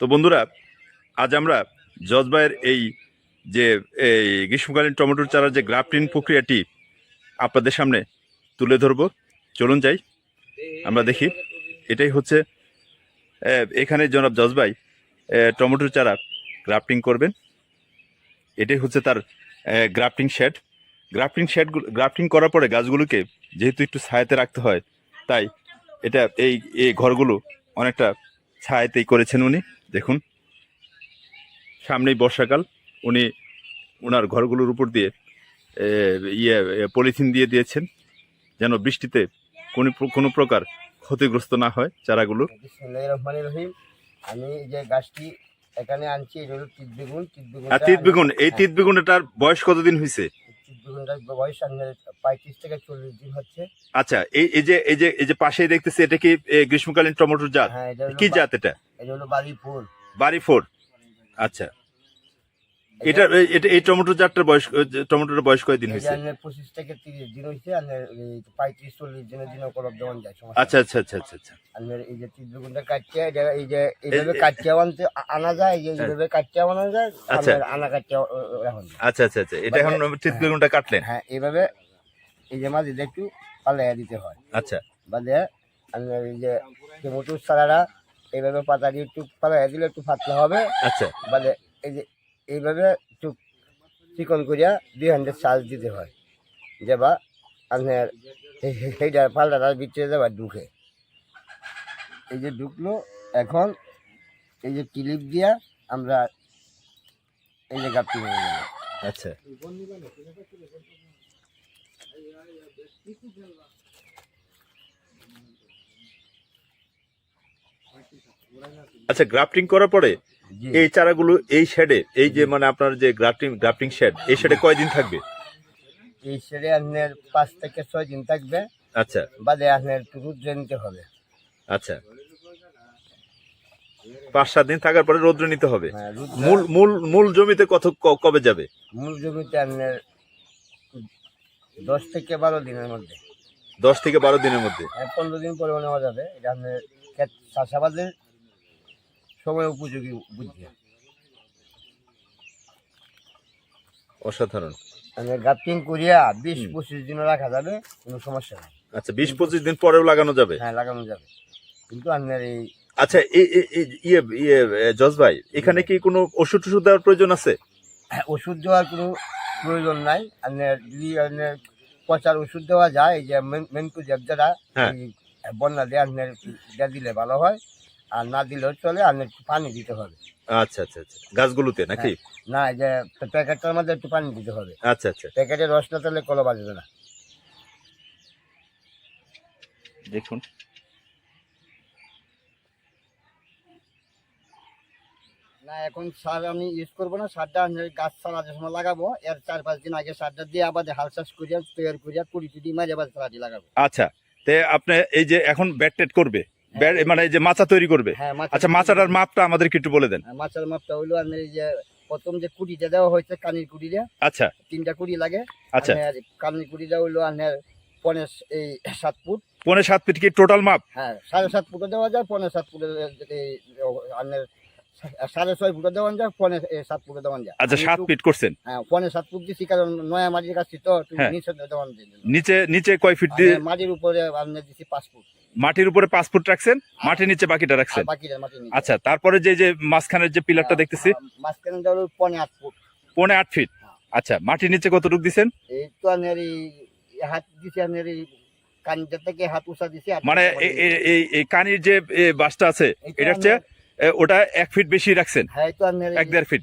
তো বন্ধুরা, আজ আমরা জজবাইয়ের এই যে, এই গ্রীষ্মকালীন টমেটোর চারার যে গ্রাফটিং প্রক্রিয়াটি আপনাদের সামনে তুলে ধরব। চলুন যাই, আমরা দেখি। এটাই হচ্ছে এখানে জনাব জজবাই টমেটোর চারা গ্রাফটিং করবেন। এটাই হচ্ছে তার grafting shade. Grafting shade grafting করার পরে গাছগুলোকে যেহেতু একটু ছায়াতে রাখতে হয়, তাই এটা এই এই ঘরগুলো অনেকটা ছায়াতেই করেছেন উনি। দেখুন। সামনেই বর্ষাকাল উনি ওনার ঘরগুলোর উপর দিয়ে ইয়ে পলিথিন দিয়ে দিয়েছেন যেন বৃষ্টিতে কোনো কোনো প্রকার ক্ষতিগ্রস্ত না হয় চারাগুলো। রহিম। আমি যে গাছটি এখানে আনছি এটা হলো তিত বেগুন। তিত বেগুন তিত বেগুন এই তিত বেগুনটার বয়স কতদিন হয়েছে তিত বেগুনটার বয়স পঁয়ত্রিশ থেকে চল্লিশ দিন হচ্ছে। আচ্ছা এই এই যে এই যে এই যে পাশেই দেখতেছি এটা কি গ্রীষ্মকালীন টমেটোর জাত? হ্যাঁ কি জাত এটা? এটা হলো বাড়ি ফুল। বাড়ি ফোর আচ্ছা। এটা এই- এটা এই টমেটোর জাতটার বয়স টমেটোর বয়স কয়দিন হয়েছে? পঁচিশ থেকে তিরিশ দিন হয়েছে আপনার পঁয়ত্রিশ চল্লিশ দিনের দিন উপলব্ধ হন যায় আচ্ছা আচ্ছা আচ্ছা আচ্ছা আচ্ছা। আপনার এই যে তিত বেগুনটা কাটছে এই যে এইভাবে কাটছে আনতে আনা যায় যে এইভাবে কাটছে আনা যায় আচ্ছা। আনা কাটছে এখন। আচ্ছা আচ্ছা আচ্ছা। এটা এখন তিত বেগুনটা কাটলেন? হ্যাঁ এইভাবে এই যে মাঝে একটু পাল্লাইয়া দিতে হয়। আচ্ছা। বাদে আপনার এই যে টমেটোর সারারা এইভাবে পাতা দিয়ে একটু পালাইয়া দিলে একটু পাতলা হবে। আচ্ছা। বাদে এই যে এইভাবে একটু চিকন করিয়া দুই হান্ড্রেড চার্জ দিতে হয়। যেবা আপনার এই- সেইটা পাল্টাটার ভিতরে যাবা ঢুকে। এই যে ঢুকলো এখন এই যে ক্লিপ দিয়া আমরা এই যে গাপটি হয়ে গেল আচ্ছা। আচ্ছা গ্রাফটিং করার পরে এই চারাগুলো এই শেডে এই যে মানে আপনার যে গ্রাফটিং গ্রাফটিং শেড এই শেডে কয়দিন থাকবে? এই শেডে আপনার পাঁচ থেকে ছয় দিন থাকবে। আচ্ছা। বাদে আপনার একটু রুদ্রে নিতে হবে। আচ্ছা। পাঁচ সাত দিন থাকার পরে রৌদ্র নিতে হবে। হ্যাঁ মূল মূল মূল জমিতে কত কবে যাবে? মূল জমিতে আপনার দশ থেকে বারো দিনের মধ্যে। দশ থেকে বারো দিনের মধ্যে। হ্যাঁ, পনেরো দিন পরেও নেওয়া যাবে। এটা আপনার চাষাবাদের সময় উপযোগী বুদ্ধি। অসাধারণ। গাপটিং করিয়া বিশ পঁচিশ দিনও রাখা যাবে কোনো সমস্যা নেই। আচ্ছা বিশ পঁচিশ দিন পরেও লাগানো যাবে? হ্যাঁ লাগানো যাবে। কিন্তু আপনার এই আচ্ছা ইয়ে ইয়ে জজ ভাই এখানে কি কোনো ওষুধ টষুধ দেওয়ার প্রয়োজন আছে? ওষুধ দেওয়ার কোনো প্রয়োজন নাই। আপনার যদি আপনার পচার ওষুধ দেওয়া যায় এই যে মেনকু হ্যাঁ। বন্যা দিয়ে আপনার দেওয়া দিলে ভালো হয় আর না দিলেও চলে আপনার একটু পানি দিতে হবে। আচ্ছা আচ্ছা আচ্ছা। গাছগুলোতে নাকি? না এই যে প্যাকেটটার মধ্যে একটু পানি দিতে হবে। আচ্ছা আচ্ছা। প্যাকেটে রস না তাহলে কলো বাজবে না। দেখুন। না এখন সার আমি ইউজ করব না সারটা আমি গাছ সারা যে সময় লাগাবো। এর চার পাঁচ দিন আগে সারটা দিয়ে আবার হাল চাষ করিয়া তৈরি করিয়া কুড়ি টুড়ি মাঝে আবার সারাটি লাগাবো। আচ্ছা তে আপনি এই যে এখন ব্যাট টেট করবে। ব্যাট মানে এই যে মাচা তৈরি করবে। হ্যাঁ আচ্ছা মাচাটার মাপটা আমাদেরকে একটু বলে দেন। মাছের মাপটা হইল আমি এই যে প্রথম যে কুড়িটা দেওয়া হয়েছে কানির কুড়িটা আচ্ছা। তিনটা কুড়ি লাগে। আচ্ছা। কানির কুড়িটা হইল আপনার পনেরো এই সাত ফুট। পৌনে সাত ফুট কি টোটাল মাপ? হ্যাঁ সাড়ে সাত ফুটে দেওয়া যায় পনেরো সাত ফুটে এই আপনার সাড়ে ছয় ফুটে দেওয়া যায় এই সাত ফুটে দেওয়া যায় আচ্ছা সাত ফিট করছেন? হ্যাঁ পনেরো সাত ফুট দিচ্ছি কারণ নয়া মাটির কাছে তো হ্যাঁ। নিচে দেওয়ান নিচে নিচে কয় ফিট দিয়ে মাটির উপরে আপনি দিচ্ছি পাঁচ ফুট। মাটির উপরে পাঁচ ফুট রাখছেন? মাটির নিচে বাকিটা রাখছেন? নিচে। আচ্ছা তারপরে যে যে মাঝখানের যে পিলারটা দেখতেছি? মাঝখানে হলো পনেরো আট ফুট। পনে আট ফিট। আচ্ছা মাটির নিচে কতটুকু দিছেন? এই তো আপনার হাত দিছি আপনার এই কানটা থেকে হাত উষা দিছি মানে এই এই কানির যে বাসটা আছে এটা হচ্ছে ওটা এক ফিট বেশি রাখছেন? হ্যাঁ এক দেড় ফিট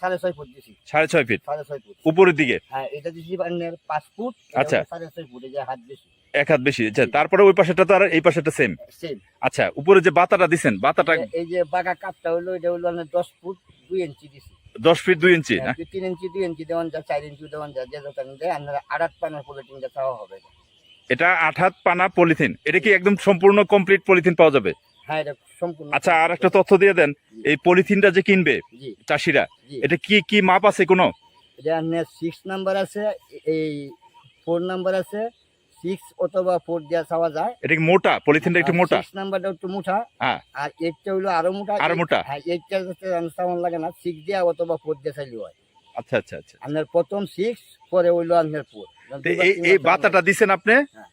সাড়ে ছয় ফুট দিছি। সাড়ে ছয় ফিট সাড়ে ছয় ফুট উপরের দিকে? হ্যাঁ এটা দিছি পাঁচ ফুট আচ্ছা। সাড়ে ছয় ফুট হাত বেশি। এক হাত বেশি আচ্ছা তারপরে ওই পাশেটা তো আর এই পাশেটা সেম আচ্ছা উপরে যে বাতাটা দিছেন বাতাটা এই যে বাঁকা কাপটা হলো এটা হলো দশ ফুট দুই ইঞ্চি দিছি। দশ ফিট দুই ইঞ্চি না হ্যাঁ, তিন ইঞ্চি দুই ইঞ্চি দেওয়ান যায় চার ইঞ্চি দেওয়ান যায় যে দোকান দেয় আপনার আড়াত পানার পলিটিনটা চাওয়া হবে। এটা আট হাত পানা পলিথিন এটা কি একদম সম্পূর্ণ কমপ্লিট পলিথিন পাওয়া যাবে? হ্যাঁ এটা সম্পূর্ণ আচ্ছা আর একটা তথ্য দিয়ে দেন। এই পলিথিনটা যে কিনবে জি। চাষিরা জি। এটা কি কি মাপ আছে কোনো? এটা সিক্স নাম্বার আছে এই ফোর নাম্বার আছে সিক্স অথবা ফোর দেওয়া চাওয়া যায়। এটা কি মোটা? পলিথিনটা একটু মোটা? সিক্স নাম্বারটা একটু মোটা। হ্যাঁ। আর এইটটা আরও মোটা। আরও মোটা? হ্যাঁ এইটটা লাগে না সিক্স দেওয়া অথবা ফোর চাইলে হয়। আচ্ছা আচ্ছা আচ্ছা। আপনার প্রথম সিক্স পরে হইল আপনার ফোর এই এই বাতাটা দিছেন আপনি? হ্যাঁ।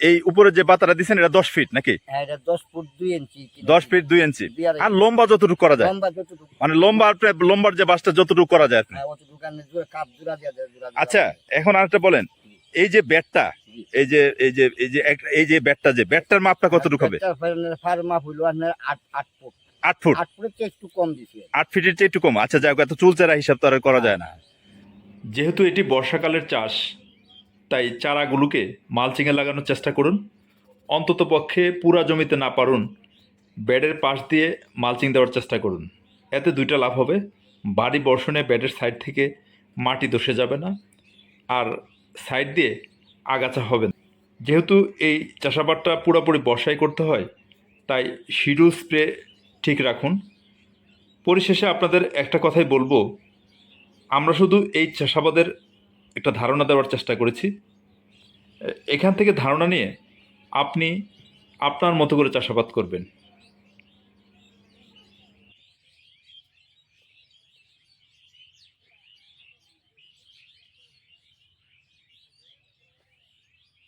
এই উপরে যে বাতাটা দিছেন এটা দশ ফিট নাকি? হ্যাঁ দশ ফুট দুই ইঞ্চি দশ ফিট দুই ইঞ্চি। আর লম্বা যতটুকু করা যায়। মানে লম্বা লম্বার যে বাসটা যতটুকু করা যায় হ্যাঁ আচ্ছা এখন আরেকটা বলেন। এই যে ব্যাটটা এই যে এই যে এই যে এই যে ব্যাটটা যে ব্যাটটার মাপটা কতটুকু হবে? একটা ফার- ফার মাপ হইল আপনার আট আট ফুট। আট ফুট? আট ফুটের একটু কম দিছে আট ফিটের চেয়ে একটু কম। আচ্ছা যাই হোক, এত চুলচেরা হিসাব তো আর করা যায় না। যেহেতু এটি বর্ষাকালের চাষ তাই চারাগুলোকে মালচিংয়ে লাগানোর চেষ্টা করুন। অন্তত পক্ষে পুরা জমিতে না পারুন, বেডের পাশ দিয়ে মালচিং দেওয়ার চেষ্টা করুন। এতে দুইটা লাভ হবে, বাড়ি বর্ষণে বেডের সাইড থেকে মাটি দষে যাবে না, আর সাইড দিয়ে আগাছা হবে না। যেহেতু এই চাষাবাদটা পুরোপুরি বর্ষায় করতে হয়, তাই শিডিউল স্প্রে ঠিক রাখুন। পরিশেষে আপনাদের একটা কথাই বলব, আমরা শুধু এই চাষাবাদের একটা ধারণা দেওয়ার চেষ্টা করেছি। এখান থেকে ধারণা নিয়ে আপনি আপনার মতো করে চাষাবাদ করবেন।